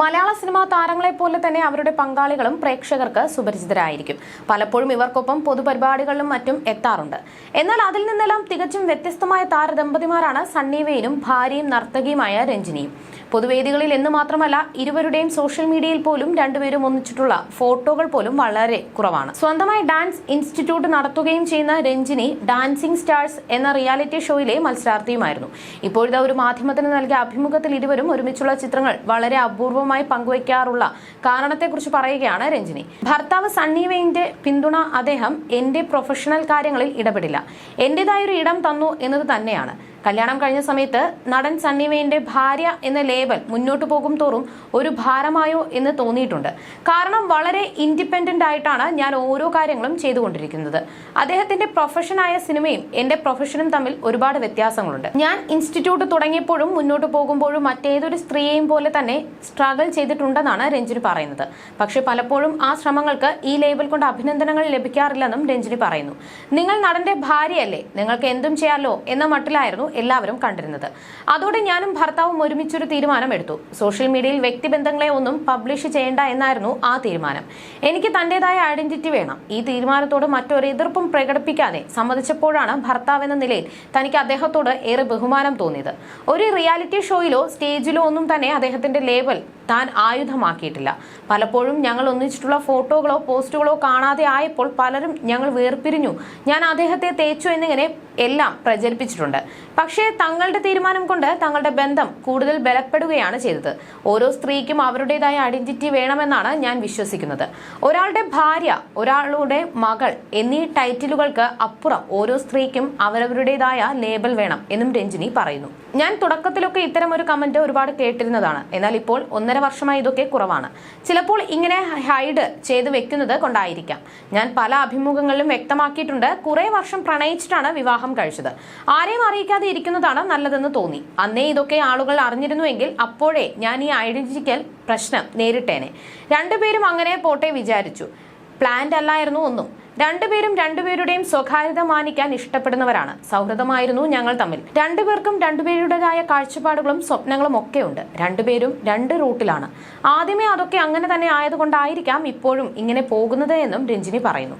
മലയാള cinema താരങ്ങളെ പോലെ തന്നെ അവരുടെ പങ്കാളികളും പ്രേക്ഷകർക്ക് സുപരിചിതരായിരിക്കും. പലപ്പോഴും ഇവർക്കൊപ്പം പൊതുപരിപാടികളിലും മറ്റും എത്താറുണ്ട്. എന്നാൽ അതിൽ നിന്നെല്ലാം തികച്ചും വ്യത്യസ്തമായ താരദമ്പതിമാരാണ് സണ്ണി വെയിനും ഭാര്യയും നർത്തകിയുമായ രഞ്ജിനിയും. പൊതുവേദികളിൽ എന്ന് മാത്രമല്ല ഇരുവരുടെയും സോഷ്യൽ മീഡിയയിൽ പോലും രണ്ടുപേരും ഒന്നിച്ചിട്ടുള്ള ഫോട്ടോകൾ പോലും വളരെ കുറവാണ്. സ്വന്തമായി ഡാൻസ് ഇൻസ്റ്റിറ്റ്യൂട്ട് നടത്തുകയും ചെയ്യുന്ന രഞ്ജിനി ഡാൻസിംഗ് സ്റ്റാർസ് എന്ന റിയാലിറ്റി ഷോയിലെ മത്സരാർത്ഥിയുമായിരുന്നു. ഇപ്പോഴത്തെ ഒരു മാധ്യമത്തിന് നൽകിയ അഭിമുഖത്തിൽ ഇരുവരും ഒരുമിച്ചുള്ള ചിത്രങ്ങൾ വളരെ അപൂർവമായി പങ്കുവയ്ക്കാറുള്ള കാരണത്തെക്കുറിച്ച് പറയുകയാണ് രഞ്ജിനി. ഭർത്താവ് സണ്ണി വെയിന്റെ പിന്തുണ അദ്ദേഹം എന്റെ പ്രൊഫഷണൽ കാര്യങ്ങളിൽ ഇടപെടില്ല. എന്റേതായൊരു ഇടം തന്നു എന്നത് തന്നെയാണ്. കല്യാണം കഴിഞ്ഞ സമയത്ത് നടൻ സണ്ണി വെയിന്റെ ഭാര്യ എന്ന ലേബൽ മുന്നോട്ട് പോകും തോറും ഒരു ഭാരമായോ എന്ന് തോന്നിയിട്ടുണ്ട്. കാരണം വളരെ ഇൻഡിപെൻഡന്റ് ആയിട്ടാണ് ഞാൻ ഓരോ കാര്യങ്ങളും ചെയ്തുകൊണ്ടിരിക്കുന്നത്. അദ്ദേഹത്തിന്റെ പ്രൊഫഷനായ സിനിമയും എന്റെ പ്രൊഫഷനും തമ്മിൽ ഒരുപാട് വ്യത്യാസങ്ങളുണ്ട്. ഞാൻ ഇൻസ്റ്റിറ്റ്യൂട്ട് തുടങ്ങിയപ്പോഴും മുന്നോട്ട് പോകുമ്പോഴും മറ്റേതൊരു സ്ത്രീയെയും പോലെ തന്നെ സ്ട്രഗിൾ ചെയ്തിട്ടുണ്ടെന്നാണ് രഞ്ജിനി പറയുന്നത്. പക്ഷെ പലപ്പോഴും ആ ശ്രമങ്ങൾക്ക് ഈ ലേബൽ കൊണ്ട് അഭിനന്ദനങ്ങൾ ലഭിക്കാറില്ലെന്നും രഞ്ജിനി പറയുന്നു. നിങ്ങൾ നടന്റെ ഭാര്യയല്ലേ? നിങ്ങൾക്ക് എന്തും ചെയ്യാലോ? എന്ന മട്ടിലായിരുന്നു എല്ലാവരും കണ്ടിരുന്നത്. അതോടെ ഞാനും ഭർത്താവും ഒരുമിച്ചൊരു തീരുമാനം എടുത്തു സോഷ്യൽ മീഡിയയിൽ വ്യക്തിബന്ധങ്ങളെ ഒന്നും പബ്ലിഷ് ചെയ്യേണ്ട എന്നായിരുന്നു ആ തീരുമാനം. എനിക്ക് തന്റേതായ ഐഡന്റിറ്റി വേണം. ഈ തീരുമാനത്തോട് മറ്റൊരു എതിർപ്പും പ്രകടിപ്പിക്കാതെ സമ്മതിച്ചപ്പോഴാണ് ഭർത്താവ് എന്ന നിലയിൽ തനിക്ക് അദ്ദേഹത്തോട് ഏറെ ബഹുമാനം തോന്നിയത്. ഒരു റിയാലിറ്റി ഷോയിലോ സ്റ്റേജിലോ ഒന്നും തന്നെ അദ്ദേഹത്തിന്റെ ലേബൽ താൻ ആയുധമാക്കിയിട്ടില്ല. പലപ്പോഴും ഞങ്ങൾ ഒന്നിച്ചിട്ടുള്ള ഫോട്ടോകളോ പോസ്റ്റുകളോ കാണാതെ ആയപ്പോൾ പലരും ഞങ്ങൾ വേർപിരിഞ്ഞു. ഞാൻ അദ്ദേഹത്തെ തേച്ചു എന്നിങ്ങനെ എല്ലാം പ്രചരിപ്പിച്ചിട്ടുണ്ട്. പക്ഷേ തങ്ങളുടെ തീരുമാനം കൊണ്ട് തങ്ങളുടെ ബന്ധം കൂടുതൽ ബലപ്പെടുകയാണ് ചെയ്തത്. ഓരോ സ്ത്രീക്കും അവരുടേതായ ഐഡന്റിറ്റി വേണമെന്നാണ് ഞാൻ വിശ്വസിക്കുന്നത്. ഒരാളുടെ ഭാര്യ ഒരാളുടെ മകൾ എന്നീ ടൈറ്റിലുകൾക്ക് അപ്പുറം ഓരോ സ്ത്രീക്കും അവരവരുടേതായ ലേബൽ വേണം എന്നും രഞ്ജിനി പറയുന്നു. ഞാൻ തുടക്കത്തിലൊക്കെ ഇത്തരം ഒരു കമന്റ് ഒരുപാട് കേട്ടിരുന്നതാണ്. എന്നാൽ ഇപ്പോൾ ഒന്നര വർഷമായി ഇതൊക്കെ കുറവാണ്. ചിലപ്പോൾ ഇങ്ങനെ ഹൈഡ് ചെയ്ത് വെക്കുന്നത് കൊണ്ടായിരിക്കാം. ഞാൻ പല അഭിമുഖങ്ങളിലും വ്യക്തമാക്കിയിട്ടുണ്ട് കുറെ വർഷം പ്രണയിച്ചിട്ടാണ് വിവാഹം കഴിച്ചത്. ആരെയും അറിയിക്കാതെ ഇരിക്കുന്നതാണ് നല്ലതെന്ന് തോന്നി. അന്നേ ഇതൊക്കെ ആളുകൾ അറിഞ്ഞിരുന്നുവെങ്കിൽ അപ്പോഴേ ഞാൻ ഈ ഐഡന്റിറ്റിക്കൽ പ്രശ്നം നേരിട്ടേനെ. രണ്ടുപേരും അങ്ങനെ പോട്ടെ വിചാരിച്ചു. പ്ലാന്റ് അല്ലായിരുന്നു ഒന്നും. രണ്ടുപേരും രണ്ടുപേരുടെയും സ്വകാര്യത മാനിക്കാൻ ഇഷ്ടപ്പെടുന്നവരാണ്. സൗഹൃദമായിരുന്നു ഞങ്ങൾ തമ്മിൽ. രണ്ടുപേർക്കും രണ്ടുപേരുടേതായ കാഴ്ചപ്പാടുകളും സ്വപ്നങ്ങളും ഒക്കെ ഉണ്ട് രണ്ടുപേരും രണ്ട് റൂട്ടിലാണ്. ആദ്യമേ അതൊക്കെ അങ്ങനെ തന്നെ ആയതുകൊണ്ടായിരിക്കാം ഇപ്പോഴും ഇങ്ങനെ പോകുന്നത് എന്നും രഞ്ജിനി പറയുന്നു.